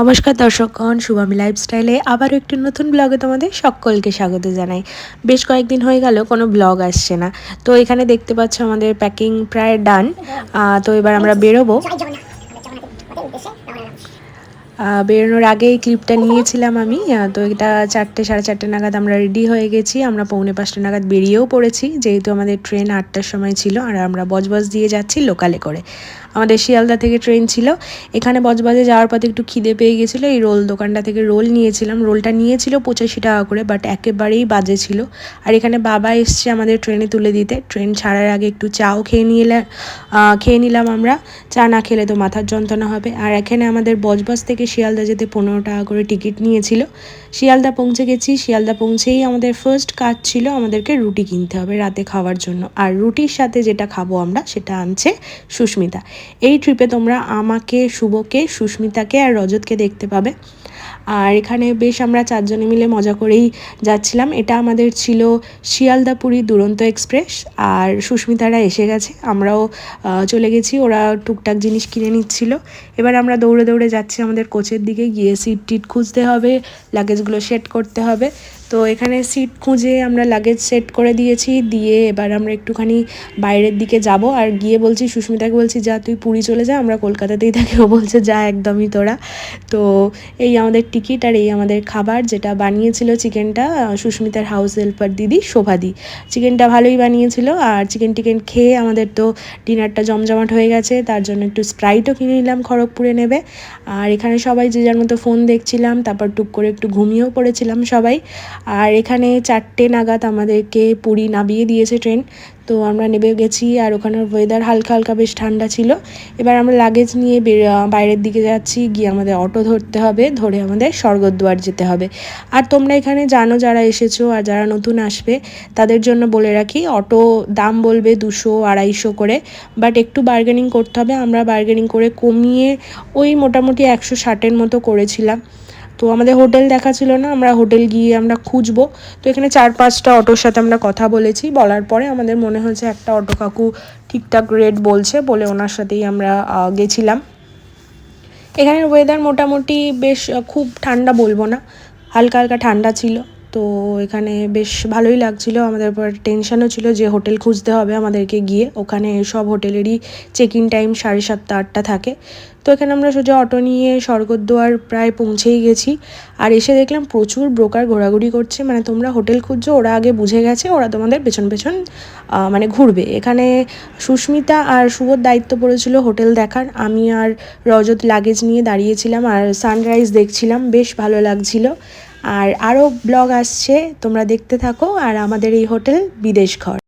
নমস্কার দর্শকগণ, শুভামি লাইফস্টাইলে আবারও একটি নতুন ব্লগে তোমাদের সকলকে স্বাগত জানাই। বেশ কয়েকদিন হয়ে গেল, কোনো ব্লগ আসছে না। তো এখানে দেখতে পাচ্ছ আমাদের প্যাকিং প্রায় ডান তো এবার আমরা বেরোবো। বেরোনোর আগে এই ক্লিপটা নিয়েছিলাম আমি। তো এটা চারটে সাড়ে চারটে নাগাদ আমরা রেডি হয়ে গেছি। আমরা পৌনে পাঁচটা নাগাদ বেরিয়েও পড়েছি। যেহেতু আমাদের ট্রেন আটটার সময় ছিল আর আমরা বজবজ দিয়ে যাচ্ছি লোকালে করে। আমাদের শিয়ালদা থেকে ট্রেন ছিল। এখানে বজবজে যাওয়ার পথে একটু খিদে পেয়ে গেছিল। এই রোল দোকানটা থেকে রোল নিয়েছিলাম। রোলটা নিয়েছিল পঁচাশি টাকা করে বাট একেবারেই বাজে ছিল। আর এখানে বাবা এসছে আমাদের ট্রেনে তুলে দিতে। ট্রেন ছাড়ার আগে একটু চাও খেয়ে নিলে আহ, খেয়ে নিলাম আমরা। চা না খেলে তো মাথার যন্ত্রণা হবে। আর এখানে আমাদের বজবজ থেকে শিয়ালদা যেতে পনেরো টাকা করে টিকিট নিয়েছিল। শিয়ালদা পৌঁছে গেছি। শিয়ালদা পৌঁছেই আমাদের ফার্স্ট কাজ ছিল আমাদেরকে রুটি কিনতে হবে রাতে খাওয়ার জন্য। আর রুটির সাথে যেটা খাব আমরা সেটা আনছে সুস্মিতা। এই ট্রিপে তোমরা আমাকে, শুভকে, সুস্মিতাকে আর রজতকে দেখতে পাবে। আর এখানে বেশ আমরা চারজনে মিলে মজা করেই যাচ্ছিলাম। এটা আমাদের ছিল শিয়ালদা শিয়ালদাপুরি দুরন্ত এক্সপ্রেস আর সুস্মিতারা এসে গেছে। আমরাও চলে গেছি। ওরা টুকটাক জিনিস কিনে নিচ্ছিল। এবার আমরা দৌড়ে দৌড়ে যাচ্ছি আমাদের কোচের দিকে। গিয়ে সিট টিট খুঁজতে হবে, লাগেজগুলো সেট করতে হবে। তো এখানে সিট খুঁজে আমরা লাগেজ সেট করে দিয়েছি। দিয়ে এবার আমরা একটুখানি বাইরের দিকে যাব। আর গিয়ে বলছি, সুস্মিতাকে বলছি, যা, তুই পুরী চলে যা, আমরা কলকাতাতেই থাকি। ও বলছে, যা, একদমই তোরা। তো এই আমাদের টিকিট আর এই আমাদের খাবার যেটা বানিয়েছিল চিকেনটা সুস্মিতার হাউস হেল্পার দিদি শোভাদি। চিকেনটা ভালোই বানিয়েছিল আর চিকেন টিকেন খেয়ে আমাদের তো ডিনারটা জমজমাট হয়ে গেছে, তার জন্য একটু স্প্রাইটও কিনে নিলাম খড়গপুরে নেবে। আর এখানে সবাই যে যার মতো ফোন দেখছিলাম, তারপর টুক করে একটু ঘুমিয়েও পড়েছিলাম সবাই। আর এখানে চারটে নাগাদ আমাদেরকে পুরী নামিয়ে দিয়েছে ট্রেন তো আমরা নেমে গেছি আর ওখানের ওয়েদার হালকা হালকা বেশ ঠান্ডা ছিল। এবার আমরা লাগেজ নিয়ে বাইরের দিকে যাচ্ছি, গিয়ে আমাদের অটো ধরতে হবে, ধরে আমাদের স্বর্গদ্বার যেতে হবে। আর তোমরা এখানে জানো যারা এসেছ আর যারা নতুন আসবে, তাদের জন্য বলে রাখি অটো দাম বলবে দুশো, আড়াইশো করে। বাট একটু বার্গেনিং করতে হবে। আমরা বার্গেনিং করে কমিয়ে ওই মোটামুটি একশো ষাটের মতো করেছিলাম। তো আমাদের হোটেল দেখা ছিল না, আমরা হোটেল গিয়ে আমরা খুঁজবো। তো এখানে চার পাঁচটা অটোর সাথে আমরা কথা বলেছি, বলার পরে আমাদের মনে হয়েছে একটা অটো কাকু ঠিকঠাক রেট বলছে বলে ওনার সাথেই আমরা গেছিলাম। এখানের ওয়েদার মোটামুটি বেশ খুব ঠান্ডা বলব না, হালকা হালকা ঠান্ডা ছিল। তো এখানে বেশ ভালোই লাগছিল, আমাদের উপর টেনশনও ছিল যে হোটেল খুঁজতে হবে আমাদেরকে গিয়ে। ওখানে সব হোটেলেরই চেক ইন টাইম সাড়ে সাতটা, আটটা থাকে। তো এখানে আমরা সোজা অটো নিয়ে স্বর্গদ্বার প্রায় পৌঁছেই গেছি। আর এসে দেখলাম প্রচুর ব্রোকার ঘোরাঘুরি করছে। মানে তোমরা হোটেল খুঁজছো, ওরা আগে বুঝে গেছে, ওরা তোমাদের পেছন পেছন মানে ঘুরবে। এখানে সুস্মিতা আর শুভর দায়িত্ব পড়েছিল হোটেল দেখার। আমি আর রজত লাগেজ নিয়ে দাঁড়িয়েছিলাম আর সানরাইজ দেখছিলাম। বেশ ভালো লাগছিল। আর আরও ব্লগ আসছে তোমরা দেখতে থাকো আর আমাদের এই হোটেল বিদেশ ঘর।